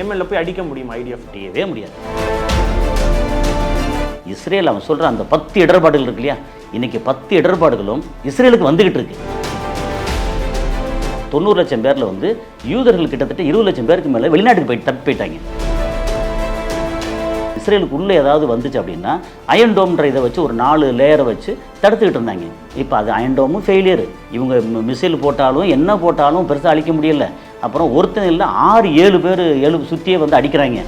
ஏமன்ல போய் அடிக்க முடியும்? ஐடிஎஃப் முடியவே முடியாது. இஸ்ரேல் அவன் சொல்ற அந்த பத்து இடர்பாடுகள் இருக்கு இல்லையா? இன்னைக்கு பத்து இடர்பாடுகளும் இஸ்ரேலுக்கு வந்துகிட்டு இருக்கு. தொண்ணூறு லட்சம் பேர்ல வந்து யூதர்கள் கிட்டத்தட்ட இருபது லட்சம் பேருக்கு மேல வெளிநாட்டுக்கு போய் தப்பி போயிட்டாங்க. இஸ்ரேலுக்கு உள்ளே ஏதாவது வந்துச்சு அப்படின்னா அயன் டோம்ன்ற இதை வச்சு ஒரு நாலு லேயரை வச்சு தடுத்துக்கிட்டு இருந்தாங்க இப்போ அது அயன் டோமும் ஃபெயிலியர் இவங்க மிசைல் போட்டாலும் என்ன போட்டாலும் பெருசாக அழிக்க முடியல அப்புறம் ஒருத்தன் இல்லை ஆறு ஏழு பேர் ஏழு சுற்றியே வந்து அடிக்கிறாங்க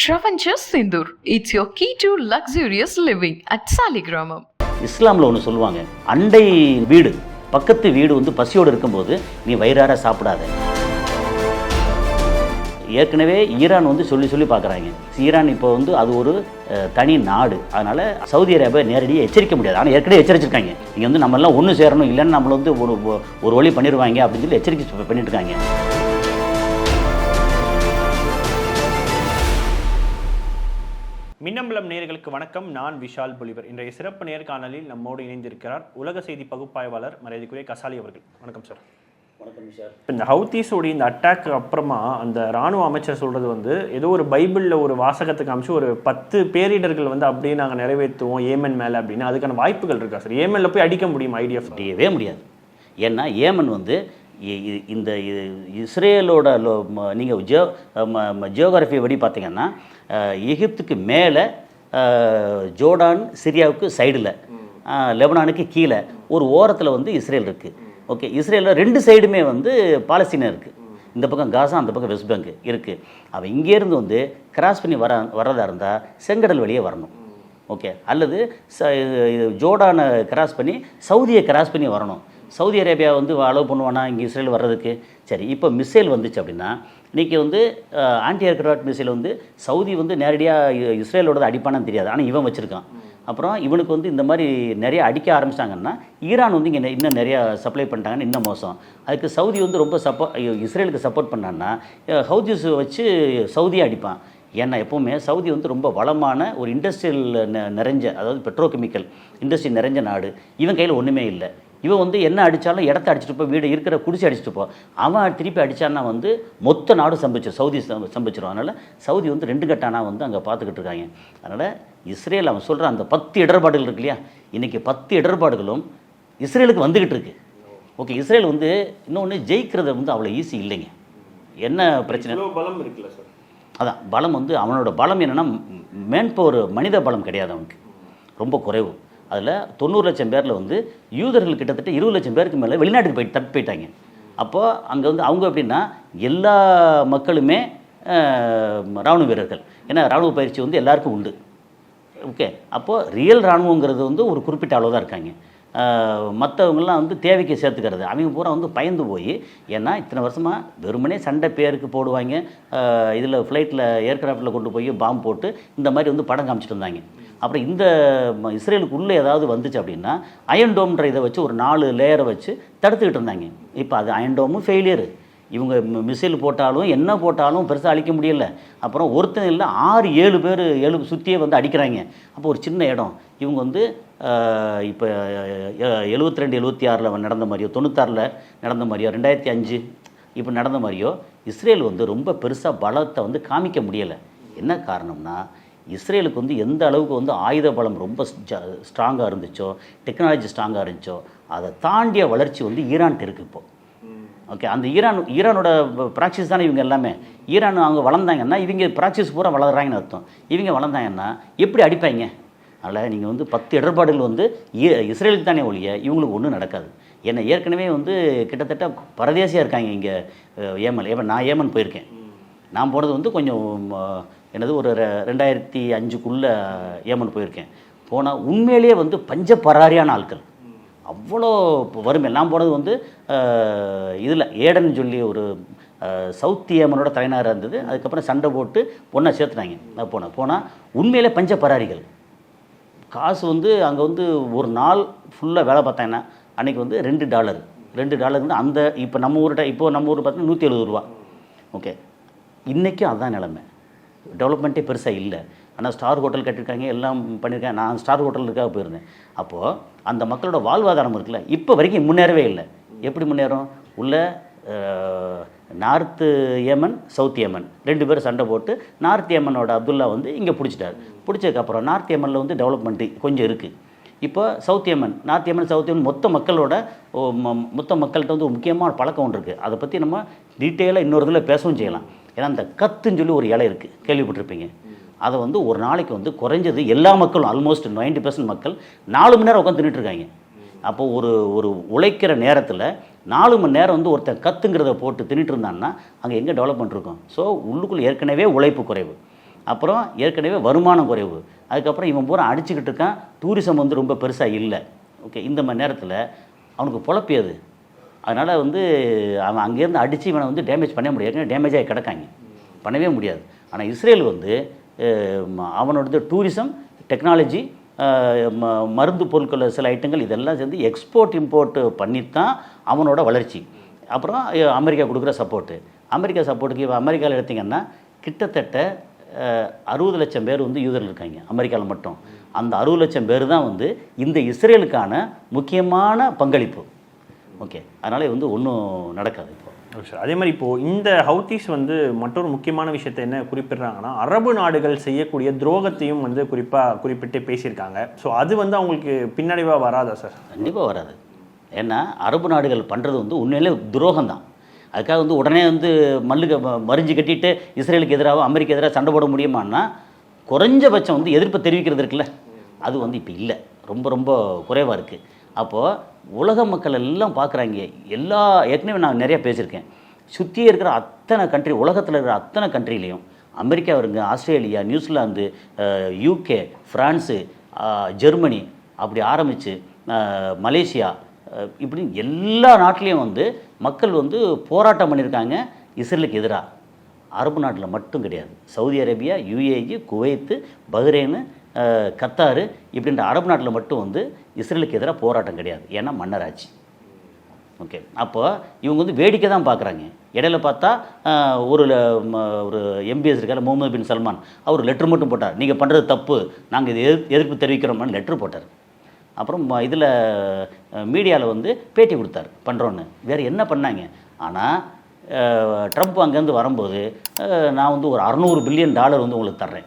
Travancore Sindur. It's your key to luxurious living at Saligramam. இஸ்லாமில் ஒன்று சொல்லுவாங்க அண்டை வீடு பக்கத்து வீடு வந்து பசியோடு இருக்கும்போது நீ வயிறார சாப்பிடாத ஏற்கனவே ஈரான் வந்து சொல்லி சொல்லி பார்க்குறாங்க. ஈரான் இப்போ வந்து அது ஒரு தனி நாடு. அதனால் சவுதி அரேபியா நேரடியாக எச்சரிக்க முடியாது. ஆனால் ஏற்கனவே எச்சரிச்சிருக்காங்க. இங்கே வந்து நம்ம எல்லாம் ஒன்று சேரணும் இல்லைன்னு நம்மளை வந்து ஒரு ஒரு வழி பண்ணிடுவாங்க அப்படின்னு சொல்லி எச்சரிக்கை பண்ணிட்டு இருக்காங்க மின்னம்பலம் நேர்களுக்கு வணக்கம். நான் விஷால் பொலிவர். இன்றைய சிறப்பு நேர்காணலில் நம்மோடு இணைந்திருக்கிறார் உலக செய்தி பகுப்பாய்வாளர் மரியாதைக்குரிய கசாலி அவர்கள். வணக்கம் சார். இப்ப இந்த ஹவுத்தீஸோடைய இந்த அட்டாக்கு அப்புறமா அந்த ராணுவ அமைச்சர் சொல்றது வந்து ஏதோ ஒரு பைபிளில் ஒரு வாசகத்தை காமிச்சு ஒரு பத்து பேரிடர்கள் வந்து அப்படியே நாங்கள் நிறைவேற்றுவோம் ஏமன் மேலே அப்படின்னு. அதுக்கான வாய்ப்புகள் இருக்கா சார் ஏமன்ல போய் அடிக்க முடியும் ஐடிஎஃப் முடியவே முடியாது. ஏன்னா ஏமன் வந்து இந்த இஸ்ரேலோட நீங்கள் ஜியோ ஜியோகிராஃபி படி பார்த்தீங்கன்னா எகிப்துக்கு மேலே ஜோர்டான் சிரியாவுக்கு சைடில் லெபனானுக்கு கீழே ஒரு ஓரத்தில் வந்து இஸ்ரேல் இருக்குது ஓகே இஸ்ரேலில் ரெண்டு சைடுமே வந்து பாலஸ்தீனம் இருக்குது இந்த பக்கம் காசா அந்த பக்கம் வெஸ்ட் பேங்க் இருக்குது அவன் இங்கேருந்து வந்து கிராஸ் பண்ணி வர வர்றதா இருந்தால் செங்கடல் வழியே வரணும். ஓகே அல்லது ச இது ஜோர்டானை கிராஸ் பண்ணி சவுதியை கிராஸ் பண்ணி வரணும். சவுதி அரேபியா வந்து அலோவ் பண்ணுவானா இங்கே இஸ்ரேல் வர்றதுக்கு? சரி இப்போ மிசைல் வந்துச்சு அப்படின்னா இன்றைக்கி வந்து ஆன்டி ஏர்க்ராஃப்ட் மிசைல் வந்து சவுதி வந்து நேரடியாக இஸ்ரேலோடது அடிப்பானான்னு தெரியாது. ஆனால் இவன் வச்சுருக்கான். அப்புறம் இவனுக்கு வந்து இந்த மாதிரி நிறைய அடிக்க ஆரம்பித்தாங்கன்னா ஈரான் வந்து இங்கே இன்னும் நிறையா சப்ளை பண்ணிட்டாங்கன்னு இன்னும் மோசம். அதுக்கு சவுதி வந்து ரொம்ப சப்போ இஸ்ரேலுக்கு சப்போர்ட் பண்ணான்னா ஹவுதிஸ் வச்சு சவுதியை அடிப்பான். ஏன்னா எப்போவுமே சவுதி வந்து ரொம்ப வளமான ஒரு இண்டஸ்ட்ரியல் நிறைஞ்ச அதாவது பெட்ரோகெமிக்கல் இண்டஸ்ட்ரி நிறைஞ்ச நாடு. இவன் கையில் ஒன்றுமே இல்லை. இவன் வந்து என்ன அடித்தாலும் இடத்த அடிச்சுட்டு போ வீடு இருக்கிற குடிசை அடிச்சுட்டு போ. அவன் திருப்பி அடித்தான்னா வந்து மொத்த நாடு சம்பிச்சு சவுதி சம்- சம்பிச்சிரும். அதனால் சவுதி வந்து ரெண்டு கட்டானா வந்து அங்கே பார்த்துக்கிட்டு இருக்காங்க. அதனால் இஸ்ரேல் அவன் சொல்கிற அந்த பத்து இடர்பாடுகள் இருக்கு இல்லையா? இன்றைக்கி பத்து இடர்பாடுகளும் இஸ்ரேலுக்கு வந்துக்கிட்டு இருக்கு. ஓகே இஸ்ரேல் வந்து இன்னொன்று ஜெயிக்கிறது வந்து அவ்வளோ ஈஸி இல்லைங்க. என்ன பிரச்சனை? பலம் இருக்குல்ல சார்? அதான் பலம் வந்து அவனோட பலம் என்னென்னா மேன் பவர் மனித பலம் கிடையாது அவனுக்கு. ரொம்ப குறைவு. அதில் தொண்ணூறு லட்சம் பேரில் வந்து யூதர்கள் கிட்டத்தட்ட இருபது லட்சம் பேருக்கு மேலே வெளிநாட்டுக்கு போய் தப்பி போயிட்டாங்க. அப்போது அங்கே வந்து அவங்க எப்படின்னா எல்லா மக்களுமே இராணுவ ராணுவ வீரர்கள். ஏன்னா ராணுவ பயிற்சி வந்து எல்லாருக்கும் உண்டு. ஓகே? அப்போது ரியல் இராணுவங்கிறது வந்து ஒரு குறிப்பிட்ட அளவு தான் இருக்காங்க. மற்றவங்களாம் வந்து தேவைக்கு சேர்த்துக்கிறது. அவங்க பூரா வந்து பயந்து போய் ஏன்னா இத்தனை வருஷமாக வெறுமனே சண்டை பேருக்கு போடுவாங்க. இதில் ஃப்ளைட்டில் ஏர்க்ராஃப்டில் கொண்டு போய் பாம்பு போட்டு இந்த மாதிரி வந்து படம் காமிச்சிட்டு இருந்தாங்க அப்புறம் இந்த ம- இஸ்ரேலுக்கு உள்ளே ஏதாவது வந்துச்சு அப்படின்னா அயன் டோம்ன்ற இதை வச்சு ஒரு நாலு லேயரை வச்சு தடுத்துக்கிட்டு இருந்தாங்க. இப்போ அது அயன்டோமும் ஃபெயிலியரு இவங்க மிசைல் போட்டாலும் என்ன போட்டாலும் பெருசாக அழிக்க முடியல. அப்புறம் ஒருத்தன் இல்லை ஆறு ஏழு பேர் ஏழு சுற்றியே வந்து அடிக்கிறாங்க. அப்போ ஒரு சின்ன இடம். இவங்க வந்து இப்போ எழுபத்தி ரெண்டு எழுபத்தி ஆறில் நடந்த மாதிரியோ தொண்ணூத்தாறில் நடந்த மாதிரியோ ரெண்டாயிரத்தி அஞ்சு இப்போ நடந்த மாதிரியோ இஸ்ரேல் வந்து ரொம்ப பெருசாக பலத்தை வந்து காமிக்க முடியலை. என்ன காரணம்னா இஸ்ரேலுக்கு வந்து எந்த அளவுக்கு வந்து ஆயுத பலம் ரொம்ப ஸ்ட்ராங்காக இருந்துச்சோ டெக்னாலஜி ஸ்ட்ராங்காக இருந்துச்சோ அதை தாண்டிய வளர்ச்சி வந்து ஈரான்ட்டு இருக்குது இப்போ. ஓகே அந்த ஈரான் ஈரானோட ப்ராக்சிஸ் தானே இவங்க எல்லாமே? ஈரான் அவங்க வளர்ந்தாங்கன்னா இவங்க ப்ராக்சிஸ் பூரா வளர்றாங்கன்னு அர்த்தம். இவங்க வளர்ந்தாங்கன்னா எப்படி அடிப்பாங்க? அதனால் நீங்கள் வந்து பத்து இடர்பாடுகள் வந்து இஸ்ரேலுக்கு தானே ஒழிய இவங்களுக்கு ஒன்றும் நடக்காது. ஏன்னா ஏற்கனவே வந்து கிட்டத்தட்ட பரதேசியாக இருக்காங்க இங்கே ஏமல் ஏமன். நான் ஏமன் போயிருக்கேன். நான் போனது வந்து கொஞ்சம் எனது என்னது ஒரு ரெ- ரெண்டாயிரத்தி அஞ்சுக்குள்ளே ஏமன் போயிருக்கேன். போனால் உண்மையிலேயே வந்து பஞ்ச பராரியான ஆட்கள். அவ்வளோ வறுமை. நான் போனது வந்து இதில் ஏடன் சொல்லி ஒரு சவுத் ஏமனோட தலைநகராக இருந்தது. அதுக்கப்புறம் சண்டை போட்டு பொண்ணை சேர்த்துனாங்க நான் போனேன். போனால் உண்மையிலே பஞ்ச பராரிகள். காசு வந்து அங்கே வந்து ஒரு நாள் ஃபுல்லாக வேலை பார்த்தாங்கன்னா அன்றைக்கி வந்து ரெண்டு டாலர். ரெண்டு டாலர் வந்து அந்த இப்போ நம்ம ஊர்கிட்ட இப்போ நம்ம ஊர் பார்த்தீங்கன்னா நூற்றி எழுபது ரூபா. ஓகே. இன்றைக்கும் அதுதான் நிலமை. டெவலப்மெண்ட்டே பெருசாக இல்லை. ஆனால் ஸ்டார் ஹோட்டல் கட்டியிருக்காங்க எல்லாம் பண்ணியிருக்காங்க நான் ஸ்டார் ஹோட்டலுக்காக போயிருந்தேன். அப்போது அந்த மக்களோட வாழ்வாதாரம் இருக்குல்ல இப்போ வரைக்கும் முன்னேறவே இல்லை. எப்படி முன்னேறும்? உள்ள நார்த்து ஏமன் சவுத் ஏமன் ரெண்டு பேரும் சண்டை போட்டு நார்த் ஏமனோட அப்துல்லா வந்து இங்கே பிடிச்சிட்டார். பிடிச்சதுக்கப்புறம் நார்த் ஏமனில் வந்து டெவலப்மெண்ட்டு கொஞ்சம் இருக்குது இப்போ south Yemen north Yemen south Yemen மொத்த மக்களோட ம- மொத்த மக்கள்கிட்ட வந்து ஒரு முக்கியமான பழக்கம் ஒன்று இருக்குது அதை பற்றி நம்ம டீட்டெயிலாக இன்னொரு இதில் பேசவும் செய்யலாம். ஏன்னா அந்த கத்துன்னு சொல்லி ஒரு இலை இருக்குது கேள்விப்பட்டிருப்பீங்க. அதை வந்து ஒரு நாளைக்கு வந்து குறைஞ்சது எல்லா மக்களும் ஆல்மோஸ்ட் 90% பர்சன்ட் மக்கள் நாலு மணி நேரம் உட்காந்து தின்னுட்டு இருக்காங்க. ஒரு ஒரு உழைக்கிற நேரத்தில் நாலு மணி நேரம் வந்து ஒருத்தன் கத்துங்கிறத போட்டு தின்னுட்டு இருந்தான்னா அங்கே எங்கே டெவலப்மெண்ட் இருக்கும்? ஸோ உள்ளுக்குள்ளே ஏற்கனவே உழைப்பு குறைவு. அப்புறம் ஏற்கனவே வருமானம் குறைவு. அதுக்கப்புறம் இவன் பூரா அடிச்சுக்கிட்டு இருக்கான். டூரிசம் வந்து ரொம்ப பெருசாக இல்லை. ஓகே இந்த மாதிரி நேரத்தில் அவனுக்கு பொழப்பியது அதனால் வந்து அவன் அங்கேருந்து அடித்து இவனை வந்து டேமேஜ் பண்ண முடியாது. டேமேஜ் ஆகி கிடக்காங்க. பண்ணவே முடியாது. ஆனால் இஸ்ரேல் வந்து அவனோட டூரிசம் டெக்னாலஜி மருந்து பொருட்கள் சில ஐட்டங்கள் இதெல்லாம் சேர்ந்து எக்ஸ்போர்ட் இம்போர்ட் பண்ணித்தான் அவனோட வளர்ச்சி. அப்புறம் அமெரிக்கா கொடுக்குற சப்போர்ட்டு அமெரிக்கா சப்போர்ட்டுக்கு இப்போ அமெரிக்காவில் எடுத்திங்கன்னா கிட்டத்தட்ட அறுபது லட்சம் பேர் வந்து யூதர்கள் இருக்காங்க அமெரிக்காவில் மட்டும். அந்த அறுபது லட்சம் பேர் தான் வந்து இந்த இஸ்ரேலுக்கான முக்கியமான பங்களிப்பு. ஓகே. அதனால் வந்து ஒன்றும் நடக்காது இப்போ. Okay sir. அதே மாதிரி இப்போ இந்த ஹவுத்தீஸ் வந்து மற்றொரு முக்கியமான விஷயத்தை என்ன குறிப்பிடுறாங்கன்னா அரபு நாடுகள் செய்யக்கூடிய துரோகத்தையும் வந்து குறிப்பாக குறிப்பிட்டு பேசியிருக்காங்க. ஸோ அது வந்து அவங்களுக்கு பின்னடைவாக வராதா சார்? கண்டிப்பாக வராது. ஏன்னா அரபு நாடுகள் பண்ணுறது வந்து உண்மையிலே துரோகம் தான் அதுக்காக வந்து உடனே வந்து மல்லுக மறிஞ்சு கட்டிட்டு இஸ்ரேலுக்கு எதிராக அமெரிக்க எதிராக சண்டை போட முடியுமான்னா குறைஞ்சபட்சம் வந்து எதிர்ப்பு தெரிவிக்கிறது இருக்குல்ல. அது வந்து இப்போ இல்லை. ரொம்ப ரொம்ப குறைவாக இருக்குது அப்போது உலக மக்கள் எல்லாம் பார்க்குறாங்க எல்லா ஏற்கனவே நான் நிறையா பேசியிருக்கேன். சுற்றியே இருக்கிற அத்தனை கண்ட்ரி உலகத்தில் இருக்கிற அத்தனை கண்ட்ரிலையும் அமெரிக்கா இருங்க Australia New Zealand UK France Germany அப்படி ஆரம்பித்து மலேசியா இப்படி எல்லா நாட்டிலையும் வந்து மக்கள் வந்து போராட்டம் பண்ணியிருக்காங்க இஸ்ரேலுக்கு எதிராக அரபு நாட்டில் மட்டும் கிடையாது. Saudi Arabia UAE Kuwait Bahrain Qatar இப்படின்ற அரபு நாட்டில் மட்டும் வந்து இஸ்ரேலுக்கு எதிராக போராட்டம் கிடையாது. ஏன்னா மன்னராட்சி. ஓகே. அப்போ இவங்க வந்து வேடிக்கை தான் பார்க்குறாங்க இடையில பார்த்தா ஒரு ம- ஒரு எம்பிஎஸ் இருக்கார் முகமது பின் சல்மான். அவர் லெட்ரு மட்டும் போட்டார். நீங்கள் பண்ணுறது தப்பு. நாங்கள் இது எதிர் எதிர்ப்பு தெரிவிக்கிறோம்னு லெட்ரு போட்டார். அப்புறம் இதில் மீடியாவில் வந்து பேட்டி கொடுத்தாரு. பண்ணுறோன்னு வேறு என்ன பண்ணாங்க? ஆனால் ட்ரம்ப் அங்கேருந்து வரும்போது நான் வந்து ஒரு அறநூறு பில்லியன் டாலர் வந்து உங்களுக்கு தர்றேன்.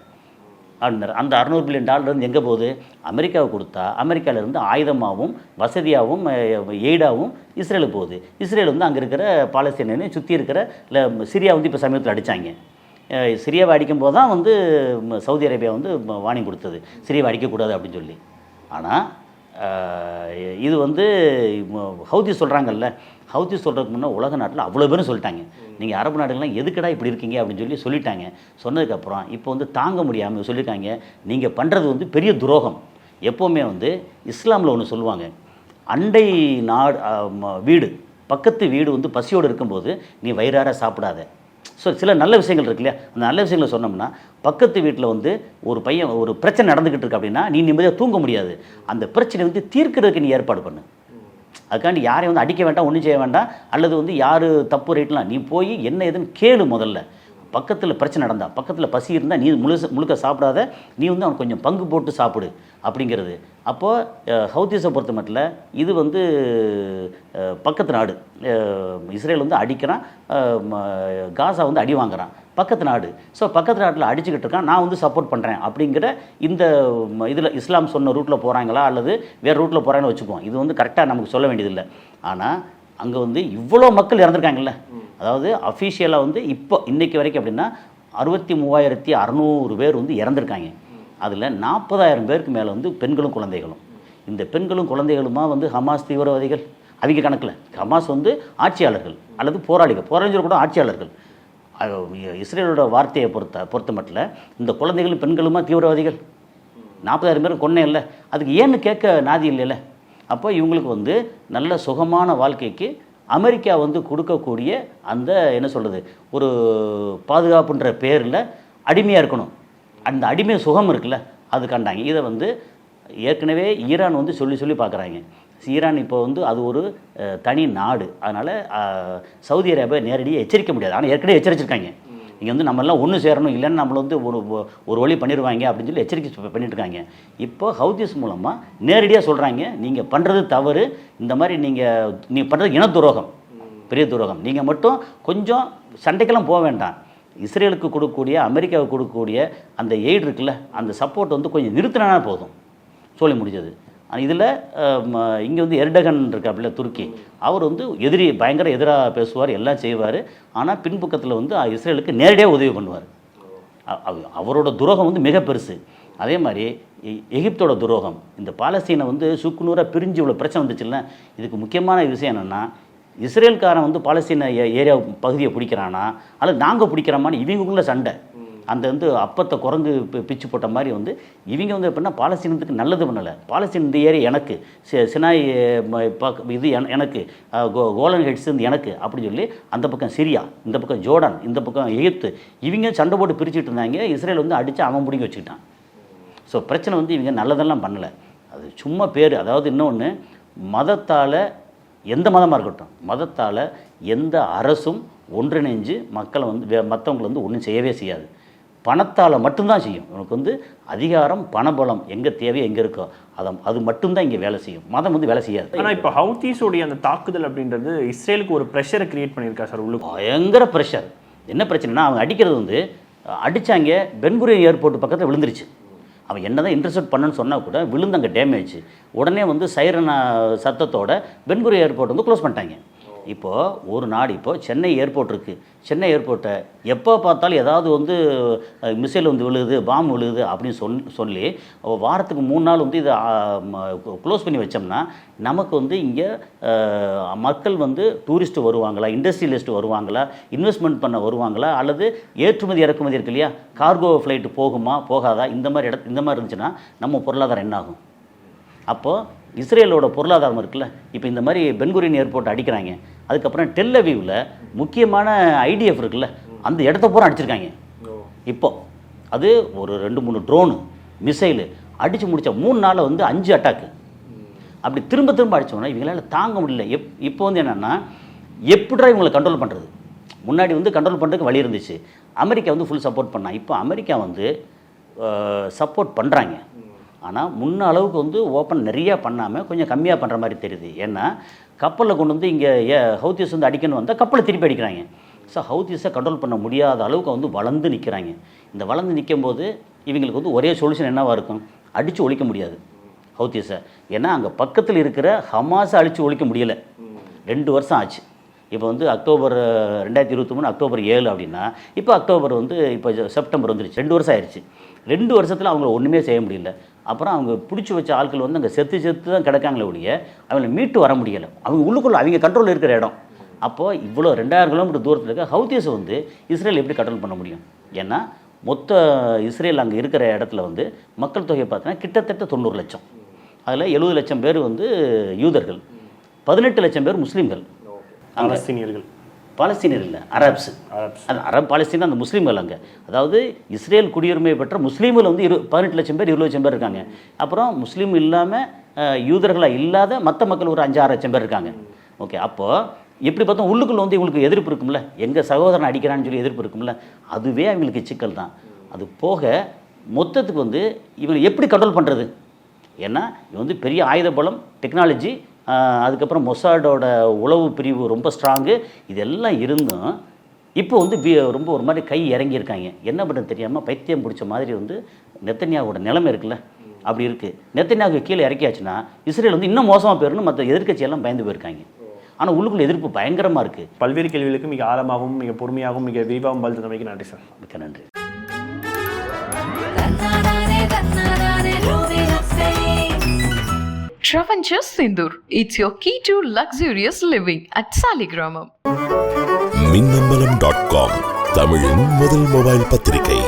அப்படின்னாரு. அந்த அறநூறு பில்லியன் டாலர் வந்து எங்கே போகுது? அமெரிக்காவை கொடுத்தா அமெரிக்காவிலேருந்து ஆயுதமாகவும் வசதியாகவும் எய்டாகவும் இஸ்ரேலுக்கு போகுது. இஸ்ரேல் வந்து அங்கே இருக்கிற பாலஸ்தீனையும் சுற்றி இருக்கிற இல்லை சிரியா வந்து இப்போ சமீபத்தில் அடித்தாங்க சிரியாவை அடிக்கும் போது தான் வந்து சவுதி அரேபியா வந்து வார்னிங் கொடுத்தது. சிரியாவை அடிக்கக்கூடாது அப்படின்னு சொல்லி. ஆனால் இது வந்து ஹவுதி சொல்கிறாங்கல்ல ஹவுதி சொல்கிறதுக்கு முன்னே உலக நாட்டில் அவ்வளோ பேரும் சொல்லிட்டாங்க. நீங்கள் அரபு நாடுகள்லாம் எதுக்கடா இப்படி இருக்கீங்க அப்படின்னு சொல்லி சொல்லிட்டாங்க. சொன்னதுக்கப்புறம் இப்போ வந்து தாங்க முடியாமல் சொல்லியிருக்காங்க நீங்கள் பண்ணுறது வந்து பெரிய துரோகம். எப்போவுமே வந்து இஸ்லாமில் ஒன்று சொல்லுவாங்க. அண்டை நாடு வீடு பக்கத்து வீடு வந்து பசியோடு இருக்கும்போது நீ வயிறார சாப்பிடாத. ஸோ சில நல்ல விஷயங்கள் இருக்கு இல்லையா? அந்த நல்ல விஷயங்களை சொன்னோம்னா பக்கத்து வீட்டில் வந்து ஒரு பையன் ஒரு பிரச்சனை நடந்துக்கிட்டு இருக்கு அப்படின்னா நீ நிம்மதியாக தூங்க முடியாது. அந்த பிரச்சனை வந்து தீர்க்கிறதுக்கு நீ ஏற்பாடு பண்ணு. அதுக்காண்டி யாரையும் வந்து அடிக்க வேண்டாம் ஒன்றும் செய்ய வேண்டாம். அல்லது வந்து யார் தப்பு ரைட்லாம் நீ போய் என்ன ஏதுன்னு கேளு முதல்ல. பக்கத்தில் பிரச்சனை நடந்தா பக்கத்தில் பசி இருந்தால் நீ முழுச முழுக்க சாப்பிடாத நீ வந்து அவன் கொஞ்சம் பங்கு போட்டு சாப்பிடு அப்படிங்கிறது. அப்போது ஹவுதீஸை பொறுத்த மட்டும் இது வந்து பக்கத்து நாடு. இஸ்ரேல் வந்து அடிக்கிறான் காசா வந்து அடி வாங்குறான். பக்கத்து நாடு. ஸோ பக்கத்து நாட்டில் அடிச்சுக்கிட்டு இருக்கான் நான் வந்து சப்போர்ட் பண்ணுறேன் அப்படிங்கிற இந்த இதில் இஸ்லாம் சொன்ன ரூட்டில் போகிறாங்களா அல்லது வேறு ரூட்டில் போகிறாங்கன்னு வச்சுக்குவோம். இது வந்து கரெக்டாக நமக்கு சொல்ல வேண்டியதில்லை. ஆனால் அங்கே வந்து இவ்வளோ மக்கள் இறந்துருக்காங்கல்ல. அதாவது அஃபீஷியலாக வந்து இப்போ இன்னைக்கு வரைக்கும் அப்படின்னா அறுபத்தி மூவாயிரத்தி அறநூறு பேர் வந்து இறந்துருக்காங்க. அதில் நாற்பதாயிரம் பேருக்கு மேலே வந்து பெண்களும் குழந்தைகளும். இந்த பெண்களும் குழந்தைகளுமா வந்து ஹமாஸ் தீவிரவாதிகள்? அவங்க கணக்கில். ஹமாஸ் வந்து ஆட்சியாளர்கள் அல்லது போராளிகள். போராளிகள் கூட ஆட்சியாளர்கள். இஸ்ரேலோட வார்த்தையை பொறுத்த பொறுத்த மட்டும் இந்த குழந்தைகளும் பெண்களுமா தீவிரவாதிகள்? நாற்பதாயிரம் பேரும் கொன்னே இல்லை அதுக்கு ஏன்னு கேட்க நாதி இல்லைல்ல? அப்போ இவங்களுக்கு வந்து நல்ல சுகமான வாழ்க்கைக்கு அமெரிக்கா வந்து கொடுக்கக்கூடிய அந்த என்ன சொல்கிறது ஒரு பாதுகாப்புன்ற பேரில் அடிமையாக இருக்கணும். அந்த அடிமை சுகம் இருக்குல்ல அது கண்டாங்க. இதை வந்து ஏற்கனவே ஈரான் வந்து சொல்லி சொல்லி பார்க்குறாங்க. ஈரான் இப்போ வந்து அது ஒரு தனி நாடு. அதனால் சவுதி அரேபியா நேரடியாக எச்சரிக்க முடியாது. ஆனால் ஏற்கனவே எச்சரிச்சிருக்காங்க. இங்கே வந்து நம்மளாம் ஒன்று சேரணும் இல்லைன்னு நம்மளை வந்து ஒரு ஒரு வழி பண்ணிடுவாங்க அப்படின்னு சொல்லி எச்சரிக்கை பண்ணிட்டுருக்காங்க. இருக்காங்க இப்போ ஹவுதிஸ் மூலமாக நேரடியாக சொல்கிறாங்க நீங்கள் பண்ணுறது தவறு இந்த மாதிரி நீங்கள் நீங்கள் பண்ணுறது இன துரோகம் பெரிய துரோகம். நீங்கள் மட்டும் கொஞ்சம் சண்டைக்கெல்லாம் போக வேண்டாம். இஸ்ரேலுக்கு கொடுக்கக்கூடிய அமெரிக்காவுக்கு கொடுக்கக்கூடிய அந்த எய்டு இருக்குல்ல அந்த சப்போர்ட் வந்து கொஞ்சம் நிறுத்தினா போதும். சொல்லி முடிஞ்சது. இதில் இங்கே வந்து எர்டகன் இருக்காப்புல துருக்கி. அவர் வந்து எதிரி பயங்கர எதிராக பேசுவார் எல்லாம் செய்வார். ஆனால் பின்பக்கத்தில் வந்து இஸ்ரேலுக்கு நேரடியாக உதவி பண்ணுவார். அவ- அவரோட துரோகம் வந்து மிக பெருசு. அதே மாதிரி எகிப்தோட துரோகம். இந்த பாலஸ்தீனை வந்து சுக்குநூறாக பிரிஞ்சு இவ்வளோ பிரச்சனை வந்துச்சுல்ல இதுக்கு முக்கியமான விஷயம் என்னென்னா இஸ்ரேல்காரன் வந்து பாலஸ்தீன ஏ- ஏரியா பகுதியை பிடிக்கிறானா அல்லது நாங்கள் பிடிக்கிறோமான்னு இவங்களுக்குள்ள சண்டை. அந்த வந்து அப்பத்தை குரங்கு பிச்சு போட்ட மாதிரி வந்து இவங்க வந்து எப்படின்னா பாலஸ்தீனத்துக்கு நல்லது பண்ணலை. பாலஸ்தீன் இந்த ஏரியா எனக்கு சி- சினாய் இது என- எனக்கு கோ கோலன் ஹெட்ஸ் வந்து எனக்கு அப்படின்னு சொல்லி அந்த பக்கம் சிரியா இந்த பக்கம் ஜோர்டான் இந்த பக்கம் எகிப்து இவங்க சண்டை போட்டு பிரிச்சுட்டு இருந்தாங்க. இஸ்ரேல் வந்து அடித்து அவன் பிடிங்கி வச்சுக்கிட்டான். ஸோ பிரச்சனை வந்து இவங்க நல்லதெல்லாம் பண்ணலை. அது சும்மா பேர். அதாவது இன்னொன்று மதத்தால் எந்த மதமாக இருக்கட்டும் மதத்தால் எந்த அரசும் ஒன்றிணைஞ்சு மக்களை வந்து வே மற்றவங்களை வந்து ஒன்றும் செய்யவே செய்யாது. பணத்தால் மட்டும்தான் செய்யும். உனக்கு வந்து அதிகாரம் பணபலம் எங்கே தேவையோ எங்கே இருக்கோ அதை அது மட்டும்தான் இங்கே வேலை செய்யும். மதம் வந்து வேலை செய்யாது. ஆனா இப்போ ஹவுத்தீஸோடைய அந்த தாக்குதல் அப்படின்றது இஸ்ரேலுக்கு ஒரு ப்ரெஷரை கிரியேட் பண்ணியிருக்கா சார் உள்ளுக்கு? பயங்கர ப்ரெஷர் என்ன பிரச்சனைனா அவங்க அடிக்கிறது வந்து அடித்தாங்க பென்குரியன் ஏர்போர்ட் பக்கத்தில் விழுந்துருச்சு. அவன் என்ன தான் இன்டர்செப்ட் பண்ணணும்னு சொன்னால் கூட விழுந்து அங்கே டேமேஜ் உடனே வந்து சைரன சத்தத்தோட பென்குரிய ஏர்போர்ட் வந்து க்ளோஸ் பண்ணிட்டாங்க. இப்போது ஒரு நாடு இப்போது சென்னை ஏர்போர்ட் இருக்குது சென்னை ஏர்போர்ட்டை எப்போ பார்த்தாலும் ஏதாவது வந்து மிசைல் வந்து விழுகுது பாம் விழுகுது அப்படின்னு சொல் சொல்லி வாரத்துக்கு மூணு நாள் வந்து இதை க்ளோஸ் பண்ணி வச்சோம்னா நமக்கு வந்து இங்கே மக்கள் வந்து டூரிஸ்ட்டு வருவாங்களா இண்டஸ்ட்ரியலிஸ்ட் வருவாங்களா இன்வெஸ்ட்மெண்ட் பண்ண வருவாங்களா அல்லது ஏற்றுமதி இறக்குமதி இருக்கு இல்லையா? கார்கோ ஃப்ளைட்டு போகுமா போகாதா? இந்த மாதிரி இட இந்த மாதிரி இருந்துச்சுன்னா நம்ம பொருளாதாரம் என்ன ஆகும் அப்போது இஸ்ரேலோட பொருளாதாரம் இருக்குல்ல இப்போ இந்த மாதிரி பென்குரியன் ஏர்போர்ட் அடிக்கிறாங்க. அதுக்கப்புறம் டெல்லவியூவில் முக்கியமான ஐடிஎஃப் இருக்குல்ல அந்த இடத்த பூரா அடிச்சிருக்காங்க. இப்போ அது ஒரு ரெண்டு மூணு ட்ரோனு மிசைலு அடித்து முடிச்ச மூணு நாளில் வந்து அஞ்சு அட்டாக்கு அப்படி திரும்ப திரும்ப அடிச்சோன்னா இவங்களால தாங்க முடியல. எப் இப்போ வந்து என்னென்னா எப்படிடா இவங்களை கண்ட்ரோல் பண்ணுறது முன்னாடி வந்து கண்ட்ரோல் பண்ணுறதுக்கு வழி இருந்துச்சு. அமெரிக்கா வந்து ஃபுல் சப்போர்ட் பண்ணா. இப்போ அமெரிக்கா வந்து சப்போர்ட் பண்ணுறாங்க ஆனால் முன்ன அளவுக்கு வந்து ஓப்பன் நிறையா பண்ணாமல் கொஞ்சம் கம்மியாக பண்ணுற மாதிரி தெரியுது. ஏன்னா கப்பலில் கொண்டு வந்து இங்கே ஏ ஹவுத்திஸ் வந்து அடிக்கணும் வந்தால் கப்பலை திருப்பி அடிக்கிறாங்க. ஸோ ஹவுத்திஸை கண்ட்ரோல் பண்ண முடியாத அளவுக்கு வந்து வளர்ந்து நிற்கிறாங்க இந்த வளர்ந்து நிற்கும் போது இவங்களுக்கு வந்து ஒரே சொல்யூஷன் என்னவாக இருக்கும்? அடித்து ஒழிக்க முடியாது ஹவுத்திஸை ஏன்னா அங்கே பக்கத்தில் இருக்கிற ஹமாஸை அழித்து ஒழிக்க முடியலை. ரெண்டு வருஷம் ஆச்சு. இப்போ வந்து அக்டோபர் ரெண்டாயிரத்தி இருபத்தி மூணு அக்டோபர் ஏழு அப்படின்னா இப்போ அக்டோபர் வந்து இப்போ செப்டம்பர் வந்துருச்சு. ரெண்டு வருஷம் ஆயிடுச்சு ரெண்டு வருஷத்தில் அவங்கள ஒன்றுமே செய்ய முடியல. அப்புறம் அவங்க பிடிச்சி வச்ச ஆட்கள் வந்து அங்கே செத்து செத்து தான் கிடக்காங்களே ஒழிய அவங்கள மீட்டு வர முடியலை. அவங்க உள்ளுக்குள்ளே அவங்க கண்ட்ரோல் இருக்கிற இடம். அப்போது இவ்வளோ ரெண்டாயிரம் கிலோமீட்டர் தூரத்தில் இருக்க ஹவுத்தியஸை வந்து இஸ்ரேல் எப்படி கண்ட்ரோல் பண்ண முடியும்? ஏன்னா மொத்த இஸ்ரேல் அங்கே இருக்கிற இடத்துல வந்து மக்கள் தொகை பார்த்தீங்கன்னா கிட்டத்தட்ட தொண்ணூறு லட்சம். அதில் எழுபது லட்சம் பேர் வந்து யூதர்கள். பதினெட்டு லட்சம் பேர் முஸ்லீம்கள். பாலஸ்தீனியர்கள். பாலஸ்தீனியர் இல்லை அரப்ஸ் அது அரப் பாலஸ்தீன் அந்த முஸ்லீம்கள் அங்கே. அதாவது இஸ்ரேல் குடியுரிமை பெற்ற முஸ்லீம்கள் வந்து இரு பதினெட்டு லட்சம் பேர் இருபது லட்சம் பேர் இருக்காங்க. அப்புறம் முஸ்லீம் இல்லாமல் யூதர்களாக இல்லாத மற்ற மக்கள் ஒரு அஞ்சு ஆறு லட்சம் பேர் இருக்காங்க. ஓகே அப்போது எப்படி பார்த்தா உள்ளுக்குள்ள வந்து இவங்களுக்கு எதிர்ப்பு இருக்கும்ல? எங்கள் சகோதரன் அடிக்கிறான்னு சொல்லி எதிர்ப்பு இருக்கும்ல? அதுவே அவங்களுக்கு சிக்கல் தான். அது போக மொத்தத்துக்கு வந்து இவங்களை எப்படி கண்ட்ரோல் பண்ணுறது ஏன்னா இது வந்து பெரிய ஆயுத பலம் டெக்னாலஜி அதுக்கப்புறம் மொசாடோட உளவு பிரிவு ரொம்ப ஸ்ட்ராங்கு இதெல்லாம் இருந்தும் இப்போ வந்து வி- ரொம்ப ஒரு மாதிரி கை இறங்கியிருக்காங்க. என்ன பண்ணுறது தெரியாமல் பைத்தியம் பிடிச்ச மாதிரி வந்து நெத்தன்யாவோட நிலைமை இருக்குல்ல? அப்படி இருக்குது நெத்தன்யாவுக்கு கீழே இறக்கியாச்சுன்னா இஸ்ரேல் வந்து இன்னும் மோசமாக போயிடணும் மற்ற எதிர்க்கட்சியெல்லாம் பயந்து போயிருக்காங்க. ஆனால் உள்ளுக்குள்ள எதிர்ப்பு பயங்கரமாக இருக்குது பல்வேறு கேள்விகளுக்கு மிக ஆழமாகவும் மிக பொறுமையாகவும் மிக விரிவாகவும் பதில் தந்தமைக்கு நன்றி சார். மிக்க நன்றி. Travancore Sindur. It's your key to luxurious living at Saligramam. Minnambalam dot com தமிழின் முதல் மொபைல் பத்திரிகை